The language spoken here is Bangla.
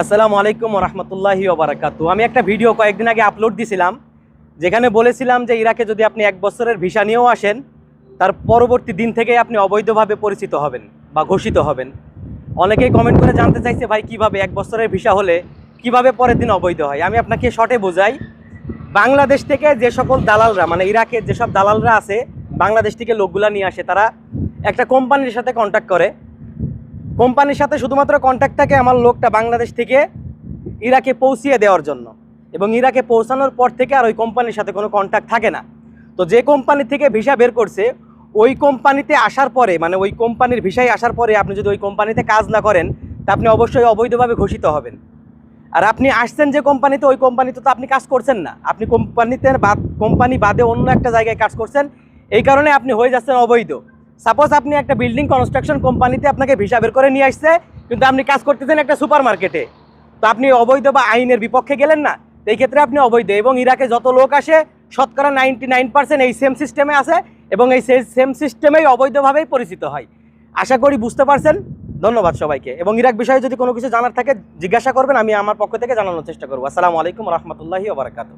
আসসালামু আলাইকুম রহমতুল্লাহি ওবরাকাতু আমি একটা ভিডিও কয়েকদিন আগে আপলোড দিছিলাম, যেখানে বলেছিলাম যে ইরাকে যদি আপনি এক বছরের ভিসা নিয়েও আসেন, তার পরবর্তী দিন থেকেই আপনি অবৈধভাবে পরিচিত হবেন বা ঘোষিত হবেন। অনেকেই কমেন্ট করে জানতে চাইছে, ভাই, কীভাবে এক বছরের ভিসা হলে কীভাবে পরের দিন অবৈধ হয়? আমি আপনাকে শর্টে বোঝাই, বাংলাদেশ থেকে যে সকল দালালরা মানে ইরাকের যেসব দালালরা আছে, বাংলাদেশ থেকে লোকগুলা নিয়ে আসে, তারা একটা কোম্পানির সাথে কন্ট্যাক্ট করে। কোম্পানির সাথে শুধুমাত্র কন্ট্যাক্ট থাকে আমার লোকটা বাংলাদেশ থেকে ইরাকে পৌঁছিয়ে দেওয়ার জন্য। এবং ইরাকে পৌঁছানোর পর থেকে আর ওই কোম্পানির সাথে কোনো কন্ট্যাক্ট থাকে না। তো যে কোম্পানি থেকে ভিসা বের করছে, ওই কোম্পানিতে আসার পরে মানে ওই কোম্পানির ভিসায় আসার পরে আপনি যদি ওই কোম্পানিতে কাজ না করেন, তা আপনি অবশ্যই অবৈধভাবে ঘোষিত হবেন। আর আপনি আসছেন যে কোম্পানিতে, ওই কোম্পানিতে তো আপনি কাজ করছেন না। আপনি কোম্পানিতে বাদ কোম্পানি বাদে অন্য একটা জায়গায় কাজ করছেন, এই কারণে আপনি হয়ে যাচ্ছেন অবৈধ। সাপোজ আপনি একটা বিল্ডিং কনস্ট্রাকশন কোম্পানিতে আপনাকে ভিসা বের করে নিয়ে আসছে, কিন্তু আপনি কাজ করতেছেন একটা সুপার মার্কেটে তো আপনি অবৈধ বা আইনের বিপক্ষে গেলেন না। এই ক্ষেত্রে আপনি অবৈধ এবং ইরাকে যত লোক আসে, শতকরা নাইনটি নাইন পার্সেন্ট এই সেম সিস্টেমে আসে এবং এই সেম সিস্টেমেই অবৈধভাবেই পরিচিত হয়। আশা করি বুঝতে পারছেন। ধন্যবাদ সবাইকে। এবং ইরাক বিষয়ে যদি কোনো কিছু জানার থাকে, জিজ্ঞাসা করবেন, আমি আমার পক্ষ থেকে জানানোর চেষ্টা করব। আসসালামু আলাইকুম রহমতুল্লাহি ওবরাকাতু